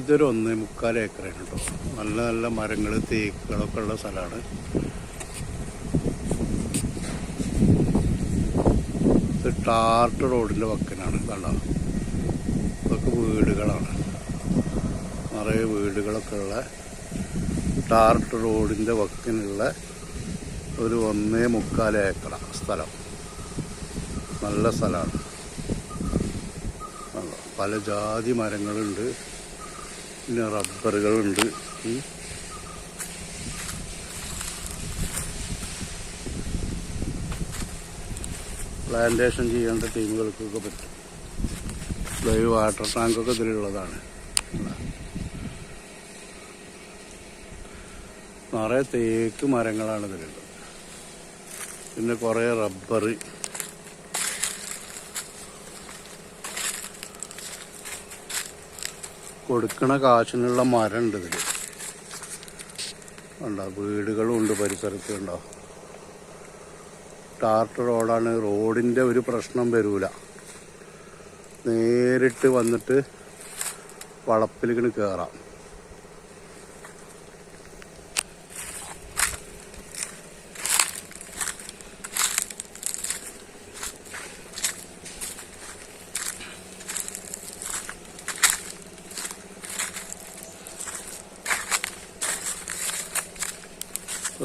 ഇതൊരു ഒന്നേ മുക്കാൽ ഏക്കറാണ് കേട്ടോ. നല്ല നല്ല മരങ്ങൾ തേക്കുകളൊക്കെ ഉള്ള സ്ഥലമാണ്. ടാർട്ട് റോഡിന്റെ വക്കനാണ് കണ്ടോ ഇതൊക്കെ വീടുകളാണ്. നിറയെ വീടുകളൊക്കെ ഉള്ള ടാർട്ട് റോഡിന്റെ വക്കിനുള്ള ഒരു ഒന്നേ മുക്കാൽ ഏക്കറ സ്ഥലം. നല്ല സ്ഥലമാണ്? പല ജാതി മരങ്ങളുണ്ട്. പിന്നെ റബ്ബറുകളുണ്ട്. പ്ലാന്റേഷൻ ചെയ്യേണ്ട ടീമുകൾക്കൊക്കെ പറ്റും. ലൈവ് വാട്ടർ ടാങ്കൊക്കെ ഇതിലുള്ളതാണ്. നിറയെ തേക്ക് മരങ്ങളാണ് ഇതിലുള്ളത്. പിന്നെ കുറേ റബ്ബർ കൊടുക്കണ കാശിനുള്ള മരം ഉണ്ട് ഇതിൽ ഉണ്ടോ വീടുകളും ഉണ്ട് പരിസരത്ത് ഉണ്ടോ ടാർട്ട് റോഡാണ് റോഡിന്റെ ഒരു പ്രശ്നം വരൂല. നേരിട്ട് വന്നിട്ട് വളപ്പിലേക്ക് കയറാം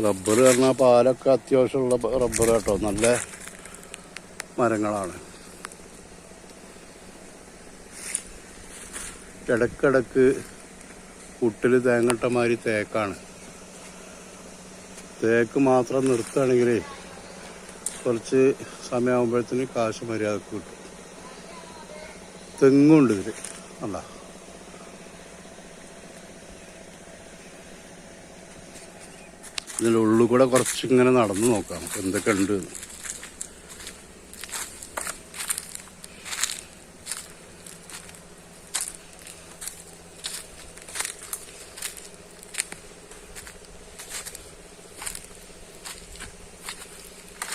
റബ്ബർ പറഞ്ഞാൽ പാലൊക്കെ അത്യാവശ്യമുള്ള റബ്ബർ കേട്ടോ. നല്ല മരങ്ങളാണ്. ഇടക്കിടക്ക് കുട്ടിൽ തേങ്ങട്ട മാതിരി തേക്കാണ്. തേക്ക് മാത്രം നിർത്തുകയാണെങ്കിലേ കുറച്ച് സമയമാകുമ്പോഴത്തേന് കാശ് മര്യാദയ്ക്ക് കിട്ടും. തെങ്ങുണ്ട് ഇതിൽ അല്ല ഇതിന്റെ ഉള്ളിൽ കൂടെ കുറച്ച് ഇങ്ങനെ നടന്നു നോക്കാം. എന്തൊക്കെ ഉണ്ട്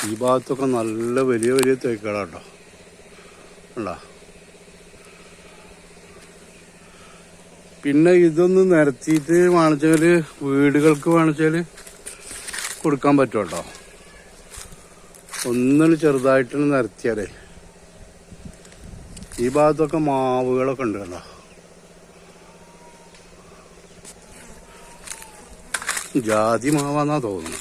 ഈ ഭാഗത്തൊക്കെ നല്ല വലിയ വലിയ തേക്കുകളാട്ടോ. ഉണ്ടോ പിന്നെ ഇതൊന്ന് നിരത്തിയിട്ട് വേണിച്ചാൽ വീടുകൾക്ക് വേണിച്ചാൽ കൊടുക്കാൻ പറ്റും കേട്ടോ ഒന്നിന് ചെറുതായിട്ടൊന്ന് നിരത്തിയാലേ. ഈ ഭാഗത്തൊക്കെ മാവുകളൊക്കെ ഉണ്ട് കേട്ടോ. ജാതി മാവാന്നാ തോന്നുന്നു.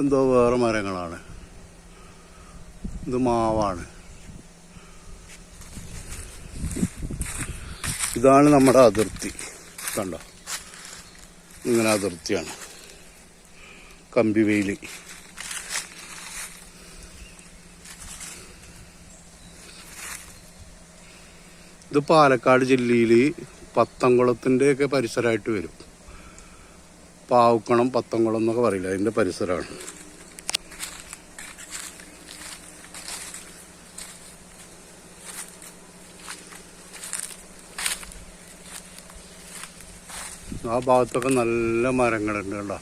എന്തോ വേറെ മരങ്ങളാണ്. ഇത് മാവാണ്. ഇതാണ് നമ്മുടെ അതിർത്തി. കണ്ടോ? ഇങ്ങനെ അതിർത്തിയാണ്. കമ്പിവേലി ഇത് പാലക്കാട് ജില്ലയിൽ പത്തംകുളത്തിന്റെ ഒക്കെ പരിസരമായിട്ട് വരും. പാവക്കണം പത്തംകുളം എന്നൊക്കെ പറയില്ല? അതിന്റെ പരിസരമാണ്. ആ ഭാഗത്തൊക്കെ നല്ല മരങ്ങളുണ്ട് കേട്ടോ.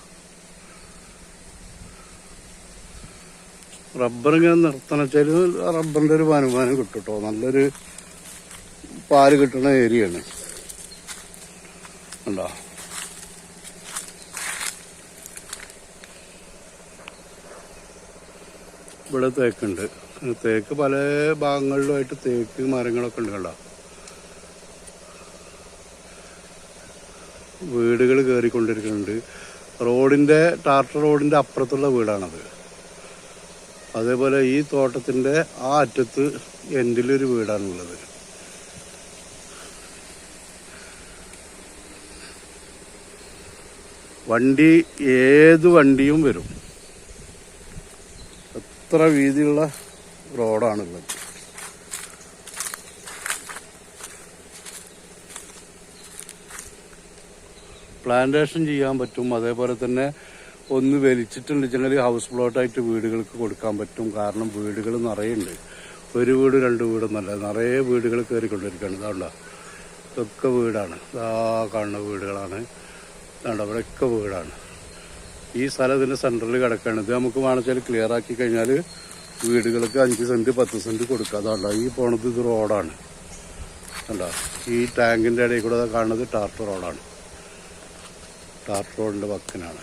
റബ്ബർ ഇങ്ങനെ നിർത്തണം വെച്ചാൽ റബ്ബറിന്റെ ഒരു വരുമാനം കിട്ടും കേട്ടോ. നല്ലൊരു പാൽ കിട്ടുന്ന ഏരിയയാണ്. ഉണ്ടോ ഇവിടെ തേക്കുണ്ട്. തേക്ക് പല ഭാഗങ്ങളിലുമായിട്ട് തേക്ക് മരങ്ങളൊക്കെ ഉണ്ട് കണ്ടോ വീടുകൾ കയറിക്കൊണ്ടിരിക്കുന്നുണ്ട്. റോഡിന്റെ ടാർട്ടർ റോഡിന്റെ അപ്പുറത്തുള്ള വീടാണത്. അതേപോലെ ഈ തോട്ടത്തിന്റെ ആ അറ്റത്ത് എൻഡിലൊരു വീടാണുള്ളത്. വണ്ടി ഏത് വണ്ടിയും വരും. എത്ര വീതിയുള്ള റോഡാണുള്ളത്. പ്ലാന്റേഷൻ ചെയ്യാൻ പറ്റും. അതേപോലെ തന്നെ ഒന്ന് വലിച്ചിട്ടുണ്ടെങ്കിൽ ഹൗസ് പ്ലോട്ടായിട്ട് വീടുകൾക്ക് കൊടുക്കാൻ പറ്റും. കാരണം വീടുകൾ നിറയെ ഉണ്ട് ഒരു വീട് രണ്ട് വീടൊന്നല്ല നിറയെ വീടുകൾ കയറിക്കൊണ്ടിരിക്കുകയാണ്. ഇതാണ്ട ഇതൊക്കെ വീടാണ്. ഇതാ കാണുന്ന വീടുകളാണ്. ഇതാണ്ട അവിടെയൊക്കെ വീടാണ്. ഈ സ്ഥലം ഇതിന്റെ സെന്ററിൽ കിടക്കുകയാണ്. ഇത് നമുക്ക് വേണമെച്ചാൽ ക്ലിയർ ആക്കി കഴിഞ്ഞാൽ വീടുകൾക്ക് അഞ്ച് സെന്റ് പത്ത് സെന്റ് കൊടുക്കുക അതാണ്ട ഈ പോണത് ഇത് റോഡാണ് കണ്ടോ? ഈ ടാങ്കിന്റെ ഇടയിൽ കൂടെ കാണുന്നത് ടാർപ്പ് റോഡാണ് ടാർട്ട് റോഡിന്റെ വക്കിനാണ്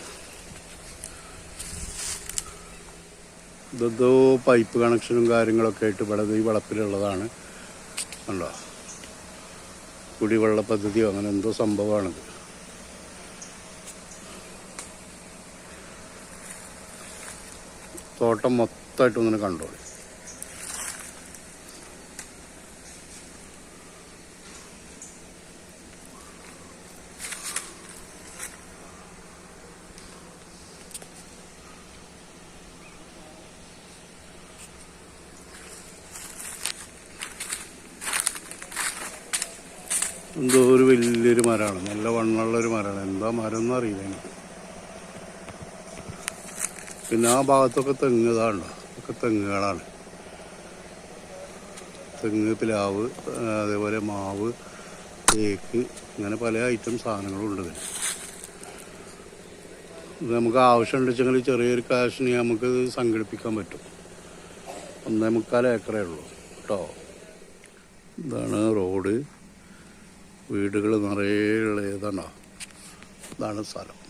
ഇതെന്തോ പൈപ്പ് കണക്ഷനും കാര്യങ്ങളൊക്കെ ആയിട്ട് ഇവിടെ ഈ വളപ്പിലുള്ളതാണ്. കണ്ടോ? കുടിവെള്ള പദ്ധതിയോ അങ്ങനെ എന്തോ സംഭവമാണിത്. തോട്ടം മൊത്തമായിട്ടൊന്നിനെ കണ്ടോളി എന്തോ ഒരു വലിയൊരു മരമാണ്. നല്ല വണ്ണമുള്ളൊരു മരമാണ്. എന്താ മരം എന്ന് അറിയില്ല എനിക്ക്. പിന്നെ ആ ഭാഗത്തൊക്കെ തെങ്ങ് ഇതാണോ ഒക്കെ തെങ്ങുകളാണ്. തെങ്ങ് പ്ലാവ് അതേപോലെ മാവ് തേക്ക് അങ്ങനെ പല ഐറ്റം സാധനങ്ങളും ഉണ്ട് ഇതിന് ഇത് നമുക്ക് ആവശ്യമുണ്ട് വെച്ചെങ്കിൽ ചെറിയൊരു കാശിന് നമുക്ക് സംഘടിപ്പിക്കാൻ പറ്റും. ഒന്നേ മുക്കാൽ ഏക്കറേ ഉള്ളൂ. കേട്ടോ? ഇതാണ് റോഡ്. വീടുകൾ നിറയെ ഉള്ള ഏതാണോ? ഇതാണ് സ്ഥലം.